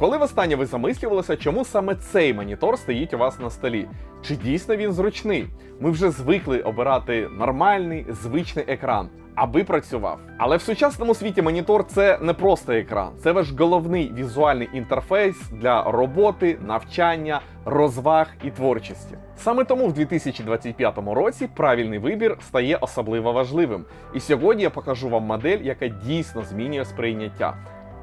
Коли востаннє ви замислювалися, чому саме цей монітор стоїть у вас на столі? Чи дійсно він зручний? Ми вже звикли обирати нормальний, звичний екран. Аби працював. Але в сучасному світі монітор це не просто екран, це ваш головний візуальний інтерфейс для роботи, навчання, розваг і творчості. Саме тому в 2025 році правильний вибір стає особливо важливим. І сьогодні я покажу вам модель, яка дійсно змінює сприйняття.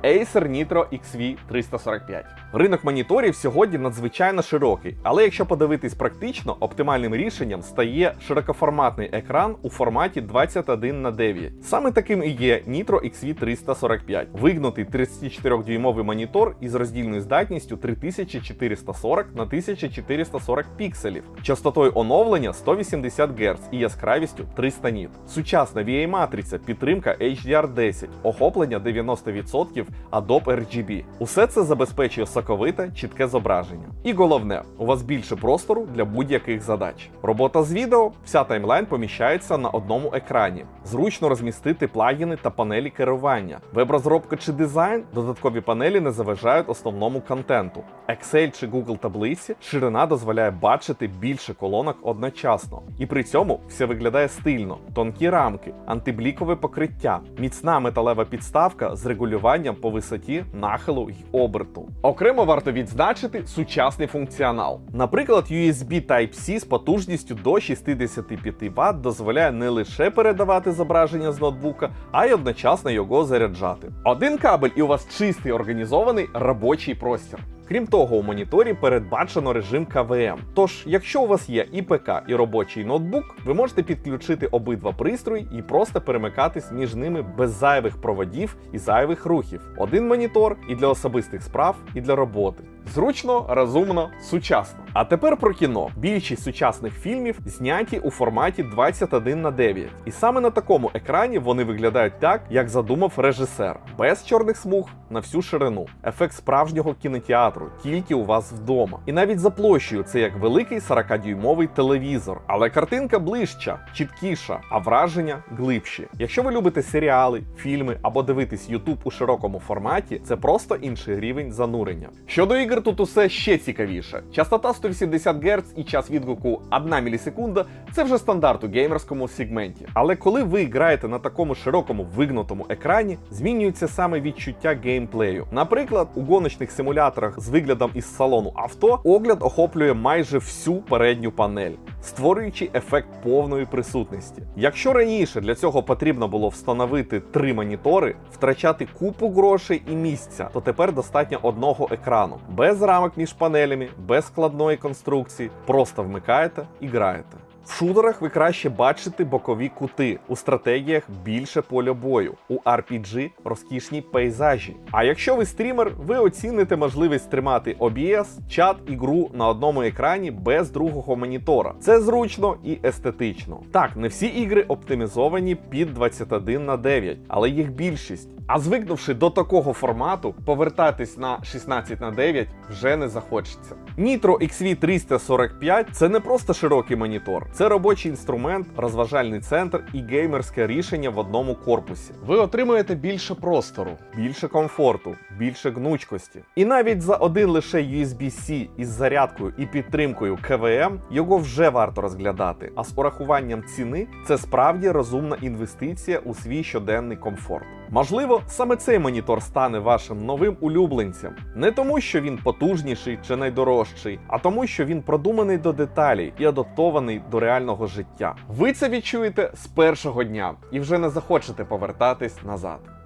Acer Nitro XV 345. Ринок моніторів сьогодні надзвичайно широкий, але якщо подивитись практично, оптимальним рішенням стає широкоформатний екран у форматі 21 на 9. Саме таким і є Nitro XV 345, вигнутий 34-дюймовий монітор із роздільною здатністю 3440 на 1440 пікселів, частотою оновлення 180 Гц і яскравістю 300 ніт. Сучасна VA-матриця, підтримка HDR10, охоплення 90% Adobe RGB. Усе це забезпечує соковите, чітке зображення. І головне, у вас більше простору для будь-яких задач. Робота з відео, вся таймлайн поміщається на одному екрані. Зручно розмістити плагіни та панелі керування. Веб-розробка чи дизайн, додаткові панелі не заважають основному контенту. Excel чи Google таблиці ширина дозволяє бачити більше колонок одночасно. І при цьому все виглядає стильно, тонкі рамки, антиблікове покриття, міцна металева підставка з регулюванням висоті, нахилу й оберту. Окремо варто відзначити сучасний функціонал. Наприклад, USB Type-C з потужністю до 65 Вт дозволяє не лише передавати зображення з ноутбука, а й одночасно його заряджати. Один кабель, і у вас чистий організований робочий простір. Крім того, у моніторі передбачено режим КВМ. Тож, якщо у вас є і ПК, і робочий ноутбук, ви можете підключити обидва пристрої і просто перемикатись між ними без зайвих проводів і зайвих рухів. Один монітор і для особистих справ, і для роботи. Зручно, розумно, сучасно. А тепер про кіно. Більшість сучасних фільмів зняті у форматі 21 на 9. І саме на такому екрані вони виглядають так, як задумав режисер, без чорних смуг на всю ширину. Ефект справжнього кінотеатру тільки у вас вдома. І навіть за площею це як великий 40-дюймовий телевізор. Але картинка ближча, чіткіша, а враження глибші. Якщо ви любите серіали, фільми або дивитись YouTube у широкому форматі, це просто інший рівень занурення. Щодо ігр, тут усе ще цікавіше. Частота 180 Гц і час відгуку 1 мілісекунда це вже стандарт у геймерському сегменті. Але коли ви граєте на такому широкому вигнутому екрані, змінюється саме відчуття геймплею. Наприклад, у гоночних симуляторах з виглядом із салону авто огляд охоплює майже всю передню панель, створюючи ефект повної присутності. Якщо раніше для цього потрібно було встановити три монітори, втрачати купу грошей і місця, то тепер достатньо одного екрану, без рамок між панелями, без складної конструкції, просто вмикаєте і граєте. В шутерах ви краще бачите бокові кути, у стратегіях більше поля бою, у RPG розкішні пейзажі. А якщо ви стрімер, ви оціните можливість тримати OBS, чат і гру на одному екрані без другого монітора. Це зручно і естетично. Так, не всі ігри оптимізовані під 21 на 9, але їх більшість. А звикнувши до такого формату, повертатись на 16 на 9 вже не захочеться. Nitro XV 345 це не просто широкий монітор, це робочий інструмент, розважальний центр і геймерське рішення в одному корпусі. Ви отримуєте більше простору, більше комфорту, більше гнучкості. І навіть за один лише USB-C із зарядкою і підтримкою КВМ його вже варто розглядати. А з урахуванням ціни це справді розумна інвестиція у свій щоденний комфорт. Можливо, саме цей монітор стане вашим новим улюбленцем, не тому, що він потужніший чи найдорожчий, а тому, що він продуманий до деталей і адаптований до реального життя. Ви це відчуєте з першого дня і вже не захочете повертатись назад.